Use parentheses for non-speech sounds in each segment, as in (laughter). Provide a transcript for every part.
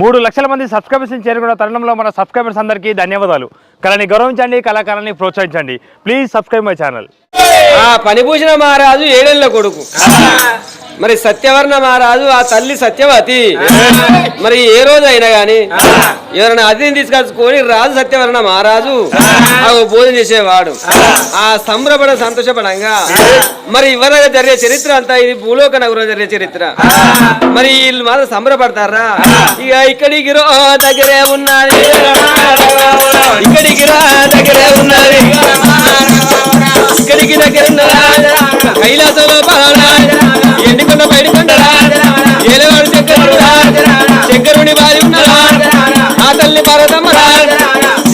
మూడు లక్షల మంది సబ్స్క్రైబర్స్ని చేరుకున్న తరుణంలో మన సబ్స్క్రైబర్స్ అందరికీ ధన్యవాదాలు. కళని గౌరవించండి కళాకారాన్ని ప్రోత్సహించండి. ప్లీజ్ సబ్స్క్రైబ్ మై ఛానల్ ఆ పనిభూషణ మహారాజు ఏడేళ్ళ కొడుకు. మరి సత్యవర్ణ మహారాజు ఆ తల్లి సత్యవతి. మరి ఏ రోజు అయినా గాని ఎవరైనా అతిథిని తీసుకొచ్చుకొని రాజు సత్యవర్ణ మహారాజు భోజనం చేసేవాడు. ఆ సంబరపడ సంతోషపడంగా మరి ఇవరగా జరిగే చరిత్ర అంతా ఇది భూలోక నగరం జరిగే చరిత్ర. మరి వీళ్ళు మాత్రం సంబరపడతారా? ఇక ఇక్కడికి రో దగ్గరే ఉన్నది ఇక్కడికి రా దగ్గరే ఉన్నది. ఇక్కడికి దగ్గర ఉన్నదా కైలాసంలో బాలా ఎండికొండ బయటకొండ ఏలవాడు శంకరుడు శంకరుని బారి ఉన్నదా ఆ తల్లి పర్వతమ్మ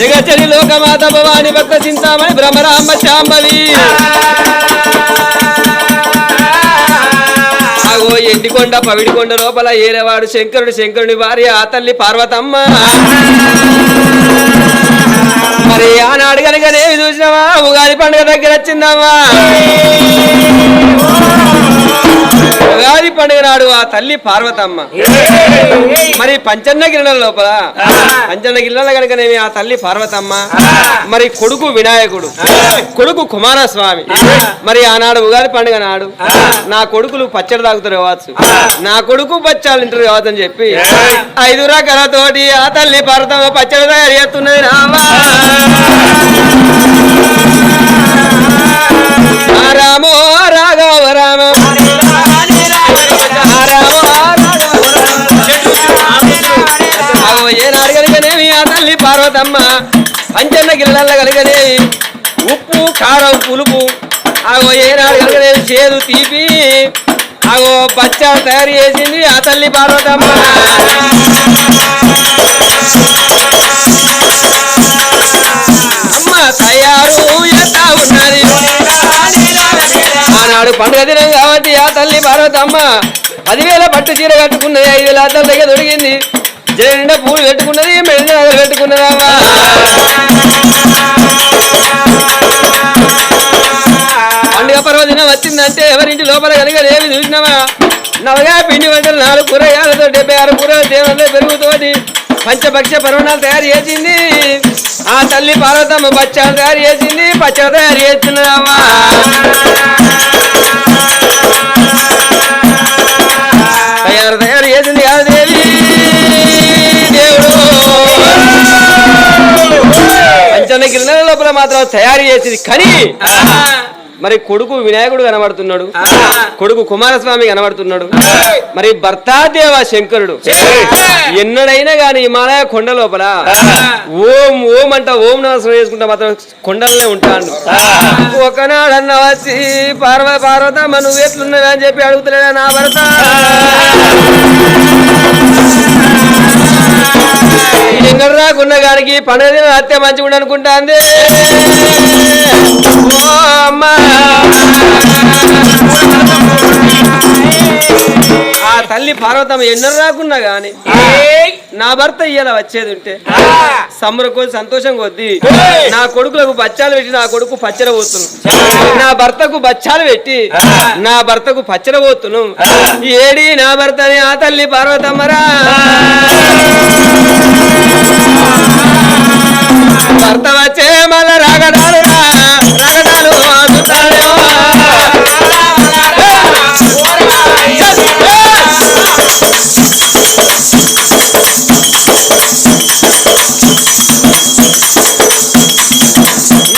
జగచరి లోకమాత భవాని భక్త చింతామణి భ్రమరామ శాంభవి ఎండికొండ పవిడికొండ లోపల ఏరేవాడు శంకరుడు శంకరుని భార్య ఆ తల్లి పార్వతమ్మ. మరి ఆనాడు కనుకనేవి చూసినావా? ఉగాది పండుగ దగ్గర వచ్చిందమ్మా ఉగాది పండుగ నాడు ఆ తల్లి పార్వతమ్మ. మరి పంచన్న గిరణల లోపల పంచన్న గిరణల కనుకనేమి ఆ తల్లి పార్వతమ్మ. మరి కొడుకు వినాయకుడు కొడుకు కుమారస్వామి. మరి ఆనాడు ఉగాది పండుగ నాడు నా కొడుకులు పచ్చడి తాగుతారు కావచ్చు నా కొడుకు బచ్చాలు కావచ్చు అని చెప్పి ఐదు రకాలతోటి ఆ తల్లి పార్వతమ్మ పచ్చడి తయారు చేస్తున్నది రామా రామో. రాఘవ రామ. ఆ ఏనాడు తల్లి పార్వతమ్మ. పంచన్న గిల్లల్ల కనుకనేవి ఉప్పు కారం పులుపు. ఆగో ఏనాడు కనుకనేవి చేదు తీపి. ఆగో బచ్చాలు తయారు చేసింది ఆ తల్లి పార్వతమ్మ. అమ్మ తయారు ఎంత ఉన్నది. ఆనాడు పండుగ దినం కాబట్టి ఆ తల్లి పార్వతమ్మ పదివేల పట్టు చీర కట్టుకున్నది ఐదు వేల అద్దల దగ్గర దొరికింది. జడ నిండా పూలు పెట్టుకున్నది మెడిన నగలు పెట్టుకున్నదమ్మా. పండుగ పర్వదినం వచ్చిందంటే ఎవరించి లోపల కనుక ఏమి చూసినామా నవగా పిండి వంటలు నాలుగు కూరగాయలతో డెబ్బై ఆరు కూరలు పెరుగుతోంది. పెరుగుతోటి పంచభక్ష పర్వణాలు తయారు చేసింది. ఆ తల్లి పార్వతమ్మ బచ్చాలు తయారు చేసింది. పచ్చడి తయారు చేస్తున్నదమ్మా తయారు తయారు చేసింది కాదు దేవుడు. పంచన్న లోపల మాత్రం తయారు చేసింది కానీ. మరి కొడుకు వినాయకుడు కనబడుతున్నాడు. కొడుకు కుమారస్వామి కనబడుతున్నాడు. మరి భర్తాదేవ శంకరుడు. ఎన్నడైనా గాని హిమాలయ కొండ లోపల ఓం ఓం అంట ఓం నాశనం చేసుకుంటా మాత్రం కొండలనే ఉంటాడు. ఒకనాడన్న వచ్చి పార్వ పార్వతమ్మ నువ్వు ఎట్లున్నావా అని చెప్పి అడుగుతలేడా నా భర్త? ఎక్కడ రాకున్న గారికి పండుగ అత్తే మంచిగా అనుకుంటా అంది ఓ అమ్మా. తల్లి పార్వతమ్మ ఎన్నో రాకున్నా గాని నా భర్త ఇయ్యాల వచ్చేది ఉంటే. సమ్మర కొద్ది సంతోషం కొద్ది. నా కొడుకులకు బచ్చాలు పెట్టి నా కొడుకు పచ్చర పోతును నా భర్తకు బచ్చాలు పెట్టి నా భర్తకు పచ్చర పోతును ఏడి నా భర్తని ఆ తల్లి పార్వతమ్మరా? భర్త వచ్చే మళ్ళా రాగడాలు రాగడాలు.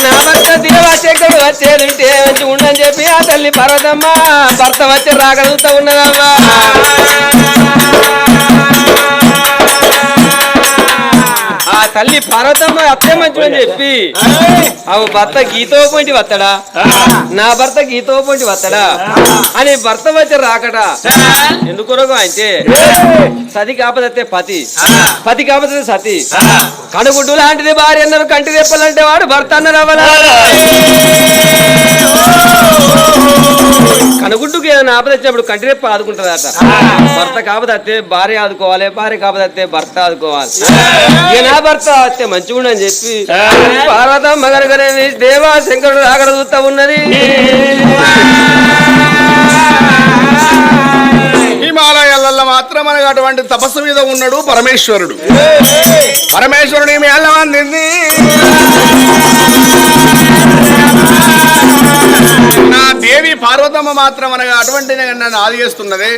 నా భర్త దేవాశంకరుడు వచ్చేదంటే మంచి ఉండని చెప్పి ఆ తల్లి పర్వతమ్మ భర్త వచ్చి రాగలుగుతా ఉన్నదమ్మా. తల్లి పార్వతమ్మ అత్తే మంచిదని చెప్పి. అవు భర్త గీతో పోయింటి వత్తడా? నా భర్త గీతో పోయింటి వత్తడా? అని భర్త వచ్చి రాకట. ఎందుకు అంటే సతి కాపదత్తే పతి. పతి కాపదతే సతి. కనుగుడ్డు లాంటిది భార్య అన్నారు కంటి తెప్పాలంటే వాడు భర్త అన్నారు అవలా. కనుగుడ్డుకి ఏదైనా ఆపద వచ్చినప్పుడు కంటి రెప్ప ఆదుకుంటుందట. భర్త కాపదత్తే భార్య ఆదుకోవాలి భార్య కాపదత్తే భర్త ఆదుకోవాలి. ఇక నా భర్త అత్తే మంచిగా అని చెప్పి పార్వతమ్మ కనుకనే దేవా శంకరుడు అక్కడ చూస్తా ఉన్నది. హిమాలయాలలో మాత్రం మనకు అటువంటి తపస్సు మీద ఉన్నాడు పరమేశ్వరుడు. పరమేశ్వరుని మేళం అందింది. నా దేవి పార్వతమ్మ మాత్రం అనగా అటువంటి నన్ను ఆదిగేస్తున్నదే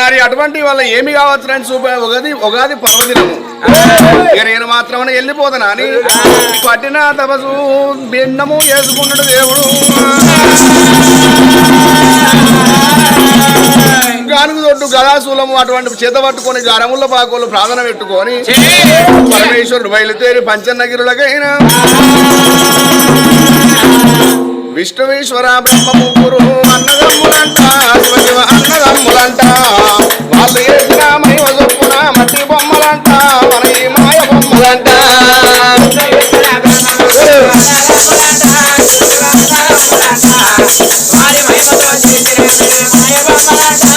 మరి అటువంటి వల్ల ఏమి కావచ్చు అని చూప ఉగాది ఉగాది పర్వదినము. ఇక నేను మాత్రం వెళ్ళిపోతాను అని పట్టిన తపసు భిన్నము చేసుకున్నాడు దేవుడు. గానుగు దొడ్డు గదాశూలము అటువంటి చేత పట్టుకొని గరముల పాకోలు ప్రార్థన పెట్టుకొని పరమేశ్వరుడు బయలుదేరి పంచన్నగిరులకైనా విష్ణువేశ్వర బ్రహ్మ ముగ్గురు అన్నదమ్ములంట శివశివ అన్నదమ్ములంట. వాళ్ళు వేసిన మహిమ చొప్పున మట్టి బొమ్మలంట మన ఈ మాయ బొమ్మలంట. మాయ బొమ్మలంట.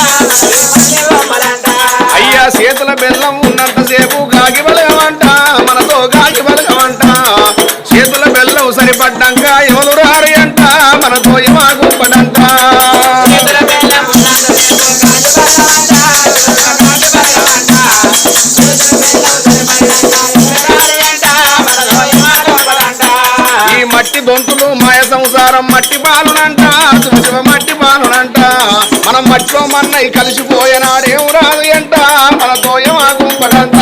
బంగారం మట్టి పాలునంట శివ శివ మట్టి పాలునంట మనం మట్టిలో మన్నై కలిసిపోయేనాడేం రాదు అంట మనతో ఎమా గుప్పడంట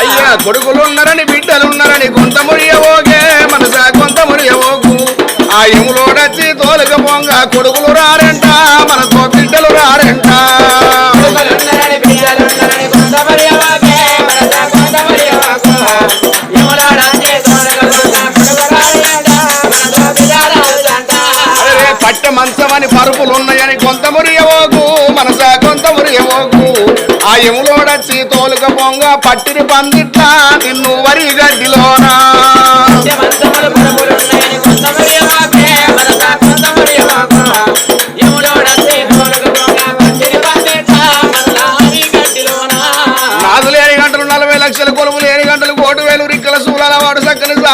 అయ్యా కొడుకులున్నారని బిడ్డలున్నారని కొంత మురియవోగే మనసా కొంత మురియవోకు ఆ ఎములోడచ్చి తోలుక పొంగ కొడుకులు రారంట మనతో బిడ్డలు రారంట మంచమని పరుపులు ఉన్నాయని కొంత మురియవోకు మనసా కొంత మురియవోకు ఆ ఎములోడచ్చి తోలుక పొంగ పట్టిని పందిట్లా నిన్ను వరి గడ్డిలోనా?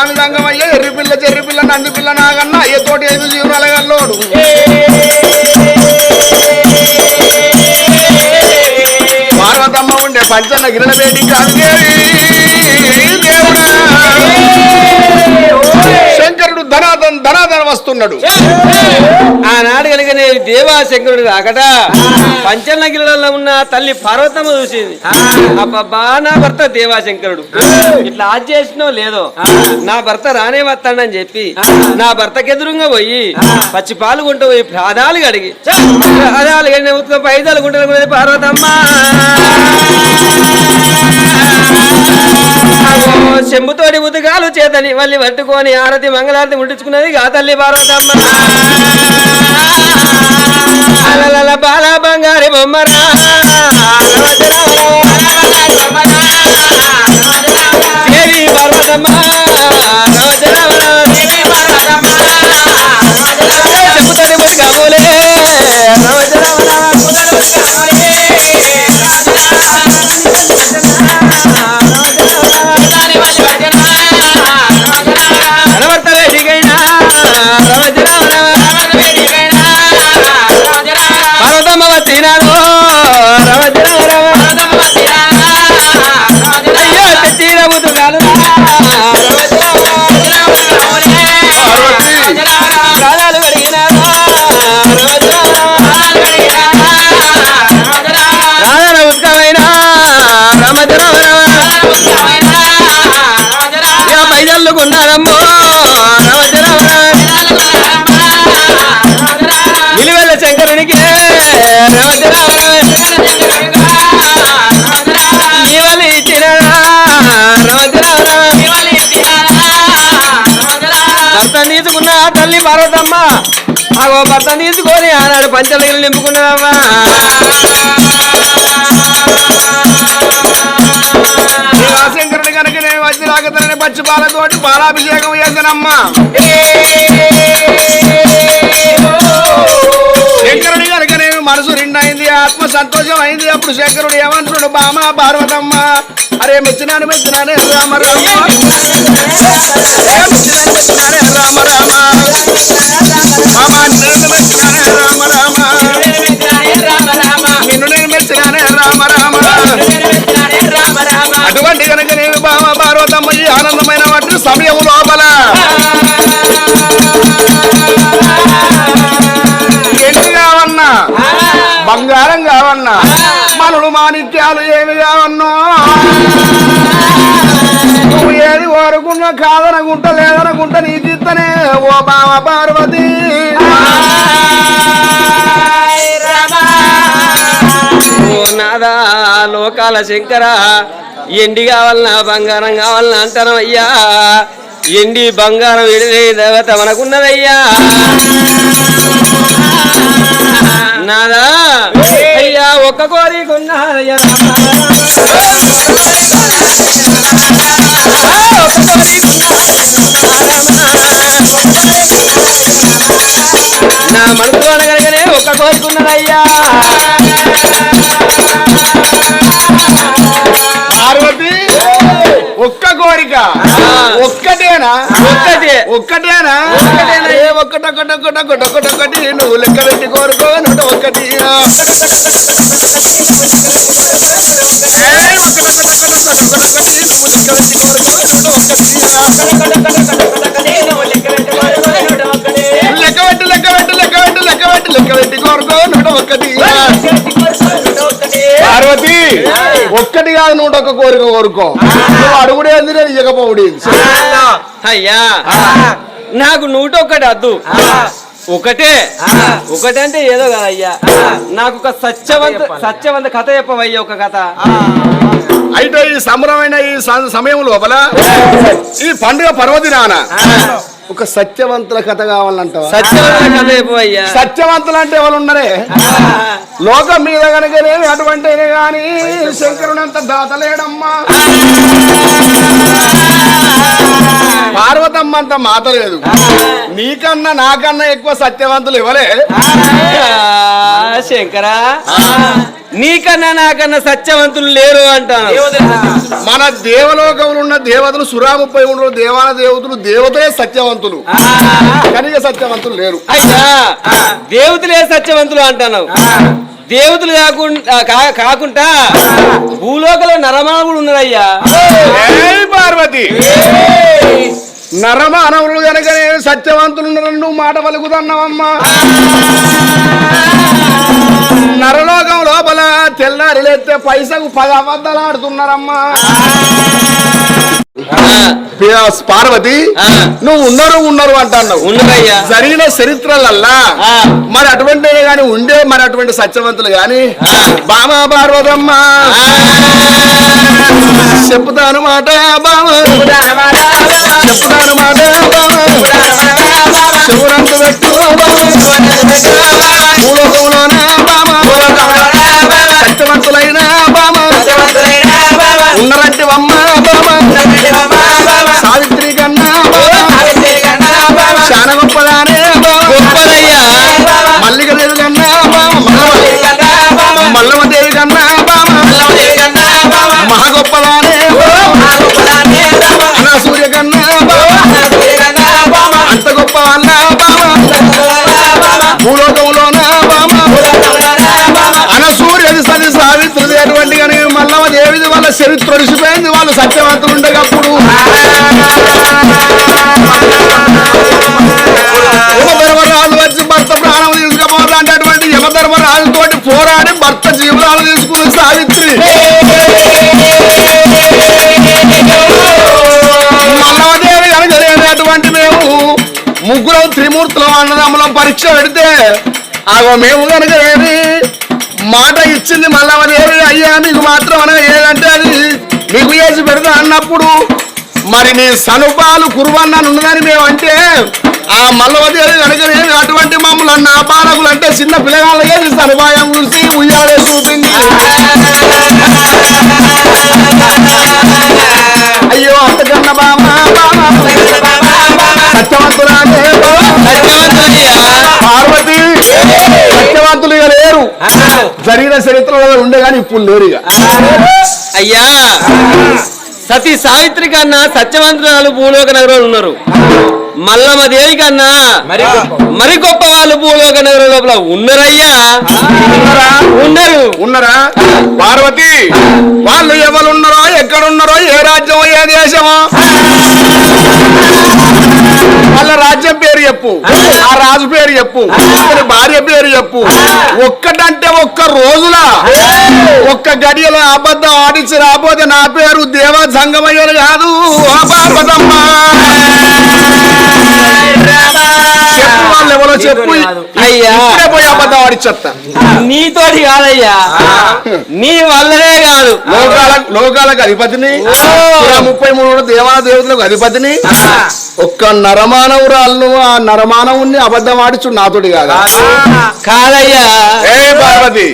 స్వామి సంగం అయ్యే ఎర్రి పిల్ల చెర్రి పిల్ల నంది పిల్ల నాగన్న అయ్యే తోటి ఐదు జీవనాల గల్లోడు. పార్వతమ్మ ఉండే పంచన్న గిరణ వేడి దేవుడా శంకరుడు ధనాదన్ ధనాదన్ వస్తున్నాడు. కనుక నేను దేవాశంకరుడు కాకట పంచనగిరిలో ఉన్న తల్లి పార్వతమ్మ చూసింది. అబ్బబ్బా నా భర్త దేవాశంకరుడు. ఇట్లా ఆజ్ చేసినో లేదో. నా భర్త రానే వస్తాడని చెప్పి నా భర్తకి ఎదురుగా పోయి పచ్చి పాలు కొంటూ పోయి ప్రాణాలు కడిగి ప్రాణాలు కడిగిన ఉత్తుక పైదలు గుంటలు పార్వతమ్మ! చెంబుతోటి ఉతకాలు చేతని మళ్ళీ పట్టుకొని ఆరతి మంగళారతి ముట్టించుకున్నది గా తల్లి పార్వతమ్మ. బాల బంగారి బొమ్మరా భర్త తీసుకొని ఆనాడు పంచలగిరి నింపుకున్నావమ్మా శంకరుని కనుక నేను వచ్చి రాకతనని పచ్చి పాలతోటి పాలాభిషేకం చేశానమ్మా. శంకరుని కనుక నేను మనసు ఆత్మ సంతోషం అయింది. అప్పుడు శంకరుడు ఏమంటున్నాడు? బామ పార్వతమ్మ. అరే మెచ్చినాను మెచ్చినానే రామ రామ ఏ మెచ్చినాను మెచ్చినానే రామ రామ మామ నిన్ను మెచ్చినానే రామ రామ నిన్ను నేను మెచ్చినానే రామ రామ అటువంటి కనుక నేను బామ పార్వతమ్మ ఈ ఆనందమైన వాటి సమయం లోపల బంగారం మనుడు మాణిక్యాలు ఏమి కావన్నా? నువ్వు ఏది కోరుకున్నా కాదనకుంట లేదనకుంట నీ చిత్తనే ఓ బావ పార్వతి. ఓ నాదా లోకాల శంకర. ఎండి కావాలన్నా బంగారం కావాలన్నా అంటాను అయ్యా ఎండి బంగారం విడిదే దేవత మనకున్నదయ్యా. నాదా. అయ్యా ఒక్క కోరికున్నదయ్యా నా మనసు అనగనగానే ఒక్క కోరికున్నదయ్యా పార్వతి! ఒక్క కోరిక. ఒక్కటేనా? ఒక్కటే. ఒక్కటేనా? ఏ ఒక్కటొక్కటొక్కటొక్కటొక్కటొక్కటి నువ్వు లెక్క పెట్టి కోరుకో నూట ఒక్కటి. ఏయ్, ఒక్కటొక్కటొక్కటొక్కటొక్కటొక్కటి నువ్వు లెక్క పెట్టి కోరుకో నూట ఒక్కటి. లెక్క పెట్టి లెక్క పెట్టి లెక్క పెట్టి లెక్క పెట్టి లెక్క పెట్టి కోరుకో నూట ఒక్కటి. పార్వతి ఒక్కటి కాదు నూట ఒక్క కోరిక కోరుకో. నువ్వు అడుగుడే అంది నేను ఇవ్వకపోవుడి అయ్యా. నాకు నూట ఒకటి అద్దు ఒకటే. ఒకటే అంటే ఏదో కదయ్యా నాకు ఒక సత్యవంత సత్యవంత కథ చెప్పవయ్యా ఒక కథ. అయితే ఈ సంబరమైన ఈ సమయం లోపల ఈ పండుగ పర్వదినాన ఒక సత్యవంతుల కథ కావాలంటావా? సత్యవంత కథ చెప్పవయ్యా. సత్యవంతులు అంటే ఎవరు ఉన్నారే? లోకం మీద కనుకనేమి అటువంటి గాని శంకరునంత దాతలేడమ్మా పార్వతమ్మ అంత మాత లేదు. నీకన్నా నాకన్నా ఎక్కువ సత్యవంతులు ఇవ్వలే శంకరా నీకన్నా నాకన్నా సత్యవంతులు లేరు అంటాను మన దేవలోకంలో ఉన్న దేవతలు సురా ముప్పై మూడు దేవాల దేవతలు దేవతలే సత్యవంతులు. కనుక సత్యవంతులు లేరు. అయ్యా దేవతలే సత్యవంతులు అంటాను దేవతలు కాకుండా కా- కాకుండా భూలోకంలో నరమానవుడు ఉన్నారయ్యా. ఏయ్ పార్వతి. నరమానవులు కనుక నేను సత్యవంతులు ఉన్నారని నువ్వు మాట పలుకుతున్నావమ్మా. నరలోకం లోపల తెల్లారి లేస్తే పైసకు పది అబద్ధాలు ఆడుతున్నారమ్మా. పార్వతి. నువ్వు ఉన్నారు ఉన్నారు అంటున్నావు. ఉన్నారయ్యా జరిగిన చరిత్రలల్లా. మరి అటువంటి గాని ఉండే మరి అటువంటి సత్యవంతులు గాని? బామా పార్వతమ్మ. చెప్పుతాను మాట బామ. చెప్పుతాను పరీక్ష పెడితే ఆగో మేము కనుక ఏమి మాట ఇచ్చింది మల్లవదేవి అయ్యా మీకు మాత్రం అనగా ఏదంటే అది? మీకు వేసి పెడతా అన్నప్పుడు మరి నీ సనుపాలు కురువన్నాను ఉన్నదని మేము అంటే ఆ మల్లవదేవి కనుక ఏమి అటువంటి మమ్మల్ని అన్న బాలకులు అంటే చిన్న పిల్లగాళ్ళ ఏది? సనుపాయం చూసి ఉయ్యాలే చూపింది. అయ్యో అంతకన్నా బాబా బామా? సత్యవంతురాలే. ఇక లేరు. జరిగిన చరిత్రలో ఉండే కానీ ఇప్పుడు లేరు ఇక. అయ్యా. సతీ సావిత్రి కన్నా సత్యవంతురాలు భూలోక నగరంలో ఉన్నారు. మల్లమ్మ దేవి కన్నా మరి గొప్ప వాళ్ళు. భూలోక నగరం లోపల ఉన్నారయ్యా. ఉన్నారు? ఉన్నారా. పార్వతి వాళ్ళు ఎవరు ఉన్నారో ఎక్కడ ఉన్నారో ఏ రాజ్యమో ఏ దేశమో? వాళ్ళ రాజ్యం పేరు చెప్పు. ఆ. రాజు పేరు చెప్పు. భార్య పేరు చెప్పు. ఒక్కటంటే ఒక్క రోజుల ఒక్క గడియలో అబద్ధం ఆడించి రాబోతే నా పేరు దేవ సంగమయ్యను కాదు. వాళ్ళు ఎవరో చెప్పు. అయ్యా. పోయి అబద్ధం ఆడిచ్చొస్తా నీతోటి కాదయ్యా. నీ వల్లనే కాదు. లోకాల లోకాలకు అధిపతిని. ముప్పై మూడు దేవా దేవతలకు అధిపతిని ఒక్క నరమానవురాలను ఆ నరమానవుణ్ణి అబద్ధం ఆడిచు నాతోటి కాదా? కాదయ్యా. ఏ పార్వతి.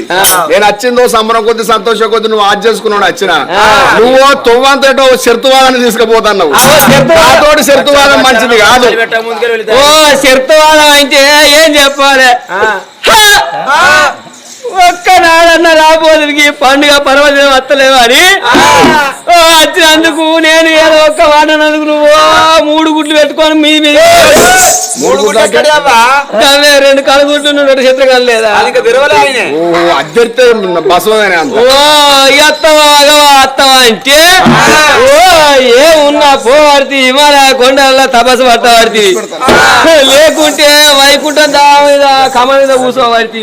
నేను వచ్చిందో సంబరం కొద్ది సంతోషం కొద్ది నువ్వు ఆజ్ చేసుకున్నావు వచ్చిన నువ్వు తొవ్వంతటో శర్తువాదాన్ని తీసుకుపోతున్నావు. నాతోటి శర్తువాదం మంచిది కాదు. ఓ శర్తవాదం అంటే ఏం చెప్పాలి! ఒక్కనాడన్న రాబోదునికి పండుగ పర్వదినం వస్తలేవు అని? వచ్చినందుకు నేను ఏదో ఒక్క వాడినందుకు నువ్వు ఓ మూడు గుడ్లు పెట్టుకొని మీ మీద మూడు అవే రెండు కళ్ళగుడ్లు నువ్వు రెండు చిత్రకాలు లేదా? ఓ అద్దరితే బసవనే అంత. ఓ ఎత్తవా అగవా అత్తవా అంటే? ఓ ఏ ఉన్నా పోవాడితే హిమాలయ కొండల తపస్సు పట్టవాడితే లేకుంటే వైకుంఠం దా మీద కమ మీద కూర్చోవాడితే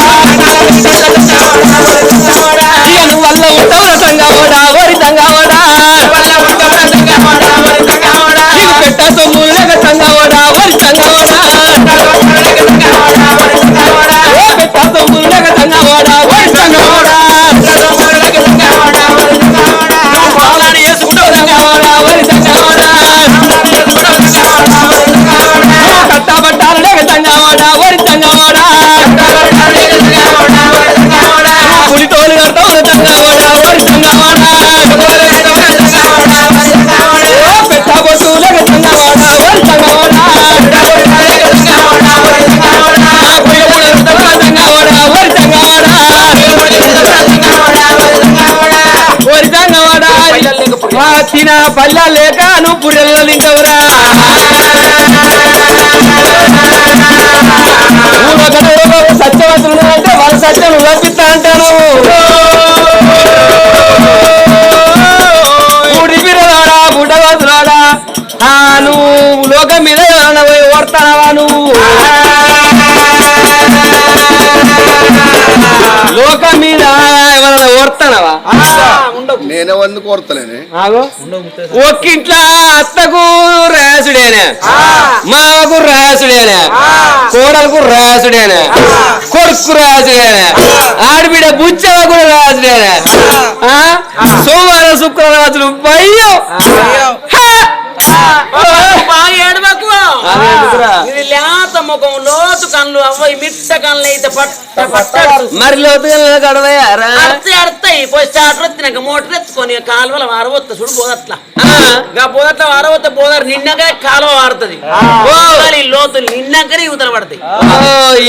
నీకు పెట్ట పల్ల లేక నువ్వు పుల్లెల్లో తింటవురా. సత్యవంతుడు అంటే వాళ్ళ సత్యం రప్పిస్తా అంటాను ఊడి బిరవాడా బుడ్డవంతురాడా ఆ నువ్వు లోకం మీద ఏమన్నా పోయి ఓడతానవా నువ్వు? లోకం మీద ఏమన్నా ఓడతానవా నేనెవరిని కోరతలేనే. ఆగో. ఒక్కింట్ల అత్తకు రాసుడేనే. మామకు రాసుడేనే. కోడలకు రాసుడేనే. కొడుకు రాసుడేనే. ఆడబిడ్డ బుచ్చవ కూడా రాసుడేనే. ఆ? సోమవారం భయం బాగా ఏడవకు. ముఖం లోతు కళ్ళు అవ్వయి మిట్ట కళ్ళు అయితే పట్ట పట్టాడు మరి లోతుగా గడవయారా అర్థం అర్థయి పోయి స్టార్టర్ వచ్చినాక మోటార్ ఎత్తుకొని కాలువల వారవత్త. చూడు పోదట్ల ఇంకా పోదట్ల వారవత్త. పోదారు నిన్నకనే కాలువ వారుతుంది. ఓ లోతు నిన్నకనే యువతల పడతాయి.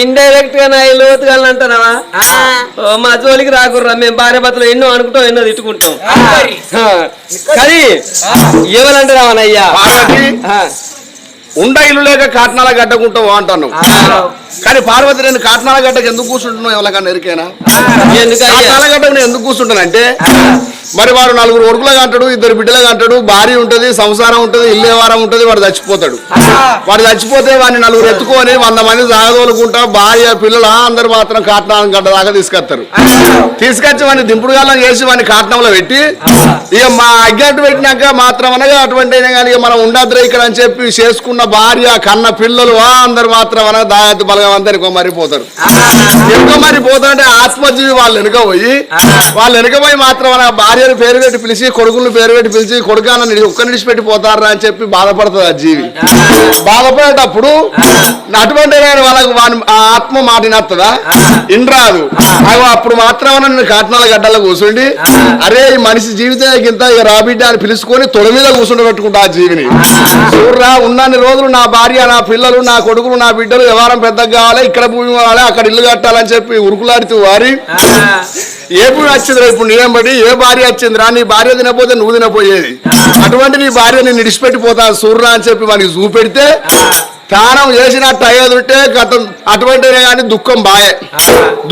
ఇండైరెక్ట్గా నా ఈ లోతుగా అంటున్నావా? ఆ, ఓ, మా జోలికి రాకుర్రా. మేము భార్య భర్తలు ఎన్నో అనుకుంటాం ఎన్నో తిట్టుకుంటాం. కానీ ఏమనంటారావనయ్యా పార్వతి. ఉండ ఇల్లు లేక కాటనాల గడ్డకుంటావు అంటాను కానీ పార్వతి నేను కాటనాల గడ్డకు ఎందుకు కూర్చుంటున్నావు ఎవరికన్నా ఎరికేనా? కాటనాల గడ్డకు నేను ఎందుకు కూర్చుంటానంటే మరి వాడు నలుగురు కొడుకులుగా అంటాడు ఇద్దరు బిడ్డలుగా అంటాడు భార్య ఉంటది సంసారం ఉంటది ఇల్లు వ్యవహారం ఉంటది వాడు చచ్చిపోతాడు. వాడు చచ్చిపోతే వాడిని నలుగురు ఎత్తుకొని వంద మంది జాగదోలుకుంటా భార్య పిల్లలు అందరు మాత్రం కాటనాల గడ్డ దాకా తీసుకొస్తారు. తీసుకొచ్చి వాడిని దింపుడు గాలం చేసి వాడిని కాటనంలో పెట్టి ఇక మా అగ్గంటు పెట్టినాక మాత్రం అనగా అటువంటి అయినా కానీ ఇక మనం ఉండద్దురా ఇక్కడ అని చెప్పి చేసుకున్న భార్య కన్న పిల్లలు అందరు మాత్రం అనగా దాయాతి బలగం అంతా వెనుక మరిపోతారు. వెనుక మరిపోతారంటే ఆత్మజీవి వాళ్ళు వెనుక పోయి వాళ్ళు వెనుక పోయి మాత్రం అనగా భార్యను పేరు పెట్టి పిలిచి కొడుకులను పేరు పెట్టి పిలిచి కొడుకాన ఒక్క నిడిచిపెట్టి పోతారా అని చెప్పి బాధపడుతుంది ఆ జీవి. బాధపడేటప్పుడు అటువంటి వాళ్ళకు వాని ఆత్మ మాటినత్తదా ఇండ్రాదు అప్పుడు మాత్రం నన్ను కాటనాల గడ్డలో కూర్చుండి అరే ఈ మనిషి జీవితం ఇంత ఇక రాబిడ్డ అని పిలుచుకొని తొడ మీద కూర్చుండబెట్టుకుంటా ఆ జీవిని. చూడరా ఉన్నన్ని రోజులు నా భార్య నా పిల్లలు నా కొడుకులు నా బిడ్డలు వ్యవహారం పెద్దగా కావాలి. ఇక్కడ భూమి కావాలి అక్కడ ఇల్లు కట్టాలని చెప్పి ఉరుకులాడుతూ వారి. ఏ భూమి వచ్చిందిరా ఇప్పుడు నీయం బట్టి ఏ భార్య వచ్చిందిరా? నీ భార్య తినపోతే నువ్వు తినపోయేది. అటువంటి నీ భార్య నేను ఇడిచిపెట్టిపోతా సూర్రా అని చెప్పి మనకి చూపెడితే తానం చేసినట్టు అయ్యేది ఉంటే గతం అటువంటిదే కానీ దుఃఖం బాయే.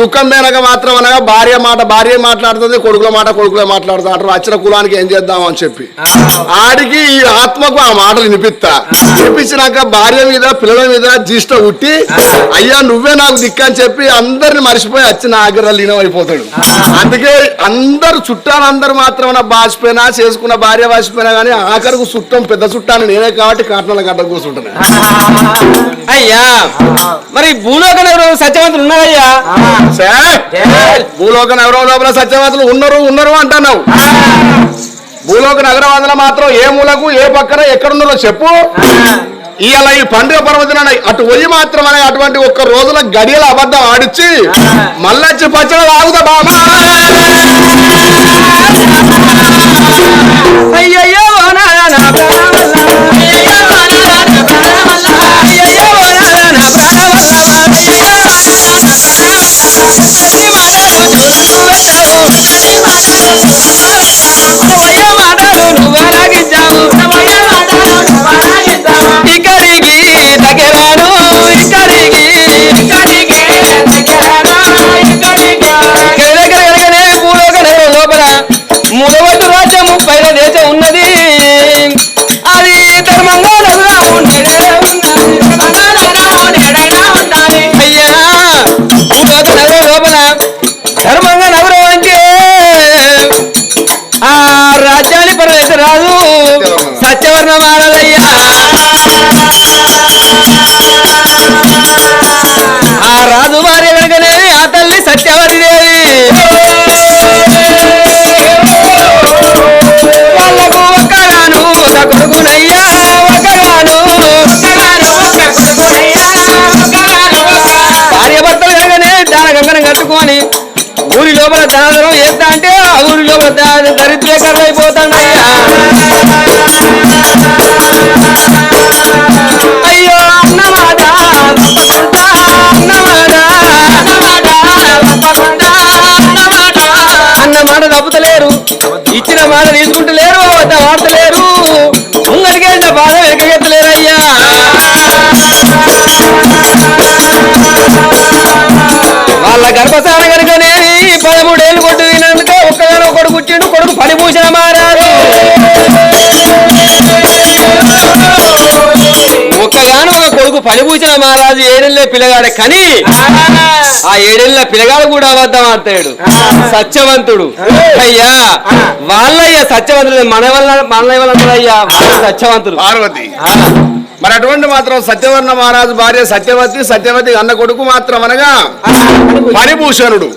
దుఃఖం మేనక మాత్రం అనగా భార్య మాట భార్య మాట్లాడుతుంది కొడుకుల మాట కొడుకులే మాట్లాడుతుంది అంటారు. వచ్చిన కులానికి ఏం చేద్దాం అని చెప్పి. ఆడికి ఈ ఆత్మకు ఆ మాటలు వినిపిస్తా. వినిపించినాక భార్య మీద పిల్లల మీద జిష్ట ఉట్టి అయ్యా నువ్వే నాకు దిక్కు అని చెప్పి అందరిని మర్చిపోయి వచ్చి నా దగ్గర లీనం అయిపోతాడు అందుకే అందరు చుట్టాలందరూ మాత్రం బాసిపోయినా చేసుకున్న భార్య బాసిపోయినా కానీ ఆఖరికి చుట్టం పెద్ద చుట్టాన్ని నేనే కాబట్టి కాటనాల గడ్డ కూర్చుంటున్నాను. అయ్యా మరి భూలోక నగరం సత్యవంతులు ఉన్నారయ్యా భూలోక నగరం లోపల సత్యవంతులు ఉన్నారు ఉన్నారు అంటున్నావు. భూలోక నగరం అందులో మాత్రం ఏ మూలకు ఏ పక్కన ఎక్కడున్నారో చెప్పు. ఇవాళ ఈ పండుగ పర్వదిన అటు పోయి మాత్రం అనే అటువంటి ఒక్క రోజుల గడియల అబద్ధం ఆడిచ్చి మళ్ళొచ్చి పచ్చడి తాగుతా బాబా అయ్యయ్యో! ప్రాణవల్ల. ఎన్ని మాటలు నువ్వు పెట్టావు. ఎన్ని మాటలు నవయ్య మాటలు లోపల దా- అయ్యో అన్నమాట అన్న మాట తప్పుతలేరు ఇచ్చిన మాట తీసుకుంటలేరు వాడతలేరు ముంగడికేసిన బాధ వెనకెత్తలేరయ్యా వాళ్ళ గర్భసాన పనిపూచిన మహారాజు ఏడెళ్ళే పిల్లగాడే కానీ ఆ ఏడేళ్ళ పిల్లగాడు కూడా అబద్ధం ఆడతాడు. సత్యవంతుడు. అయ్యా వాళ్ళయ్యా సత్యవంతుడు మన వల్ల మన వల్ల అయ్యా సత్యవంతుడు. పార్వతి. మరి అటువంటి మాత్రం సత్యవర్ణ మహారాజు భార్య సత్యవతి సత్యవతి అన్న కొడుకు మాత్రం అనగా పరిభూషణుడు.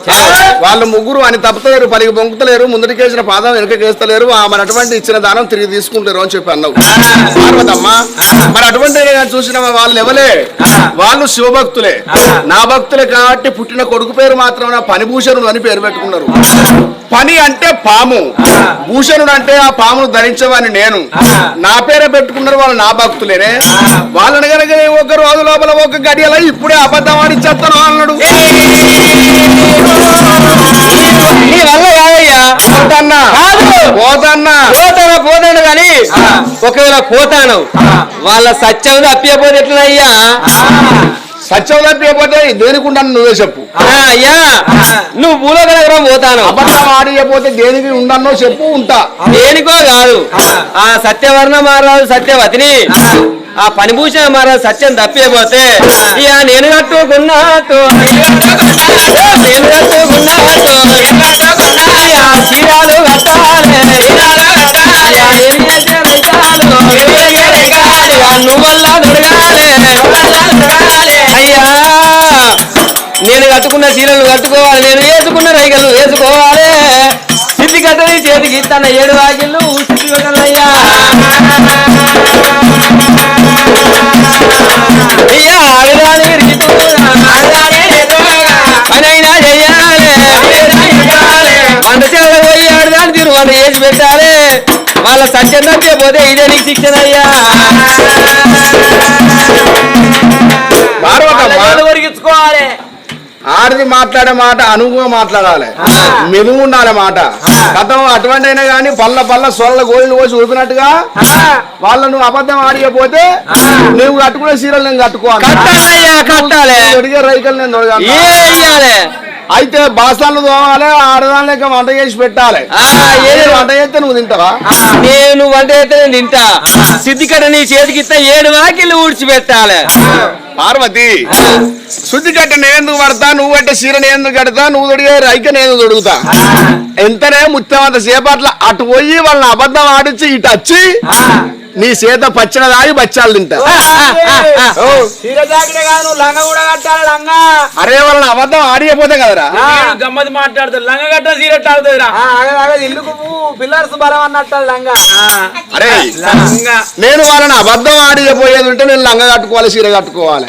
వాళ్ళు ముగ్గురు అని తప్పుతలేరు పలికి బొంకుతలేరు ముందరికేసిన పాదం వెనకకేస్తలేరు ఆ మరి అటువంటి ఇచ్చిన దానం తిరిగి తీసుకుంటారు అని చెప్పి అన్నావు. పార్వతమ్మ మరి అటువంటి చూసిన వాళ్ళు ఎవలే వాళ్ళు శివభక్తులే నా భక్తులే కాబట్టి పుట్టిన కొడుకు పేరు మాత్రం నా పనిభూషణుడు అని పేరు పెట్టుకున్నారు. పని అంటే పాము. భూషణుడు అంటే ఆ పామును ధరించవని నేను. నా పేరే పెట్టుకున్నారు వాళ్ళు నా భక్తులేనే. వాళ్ళని కనుక ఒక రోజు లోపల ఒక గడియల ఇప్పుడే అబద్ధం ఆడిచ్చేస్తాను అన్నాడు. ఒకవేళ పోతాను వాళ్ళ సత్యం అప్పియపోతే ఎట్లనయ్యా సత్యం తప్పిపోతే దేనికి ఉండను నువ్వే చెప్పు. ఆ, అయ్యా నువ్వు భూలోక నగరం పోతాను అబద్ధం ఆడియపోతే దేనికి ఉండన్నో చెప్పు ఉంటా. దేనికో కాదు. ఆ. సత్యవర్ణ మహారాజు సత్యవతిని ఆ. పనిభూషణ మహారాజు సత్యం తప్పిపోతే ఇక నేను కట్టుకున్నట్టు నేను చీరాలు కట్టాలి నువ్వల్లా అయ్యా నేను కట్టుకున్న చీరలు కట్టుకోవాలి నేను వేసుకున్న రైగలు వేసుకోవాలి. సిద్ధి కట్టని చేతికి తన ఏడు రాగిళ్ళు అయ్యా అడగాలి అంత చేయాలి పోయి వేసి పెట్టాలి. వాళ్ళ సత్యం పోతే ఇదే నీకు శిక్షణ అయ్యా కొరిగించుకోవాలి ఆడిది మాట్లాడే మాట అనువుగా మాట్లాడాలి. మెదుగు ఉండాలి మాట. గతం అటువంటి అయినా కానీ పల్ల పల్ల సొల్ల గోళ్ళు పోసి ఉరికినట్టుగా వాళ్ళను అబద్ధం ఆడియపోతే నువ్వు కట్టుకునే సీరియల్ నేను కట్టుకోవాలి కట్టాలి రైకలు నేను అయితే బాసాలు తోమాలి ఆడదాని లెక్క వంట చేసి పెట్టాలి. వంట చేస్తే నువ్వు తింటావా? నేను వంట నేను తింటా. సిద్ధికట నీ చేతికి ఇస్తే ఏడు వాకిళ్ళు ఊడ్చిపెట్టాలి పార్వతి శుద్ధి కట్ట నేను ఎందుకు పడతా నువ్వు కట్టే చీర నేను ఎందుకు కడతా నువ్వు తొడిగే రైక నేను తొడుగుతా. ఎంతనే ముత్యమంత సేపట్ల అటు పోయి వాళ్ళని అబద్ధం ఆడించి ఇటు వచ్చి నీ చేత పచ్చిన దాగి బచ్చాలు తింటా. (laughs) అరే వాళ్ళని అబద్ధం ఆడియపోతే కదరా? గమ్మది మాట్లాడుతారు లంగ కట్ట చీర ఆగుతుందిరా ఇల్లుకు పిల్లర్స్ బలం అన్నట్టు లంగ. అరే లంగ. నేను వాళ్ళని అబద్ధం ఆడిపోయేది ఉంటే నేను లంగ కట్టుకోవాలి చీర కట్టుకోవాలి.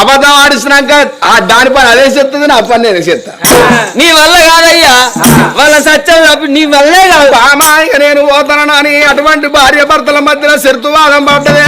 అబద్ధం ఆడిస్తున్నాక ఆ దాని పని అదే చెప్తుంది నా పని నేనే చెప్తా నీ వల్ల కాదయ్యా. వాళ్ళ సత్యం నీ వల్లే కాదు. నేను పోతానని అటువంటి భార్య భర్తల మధ్యన శరుతువాదం పడ్డదే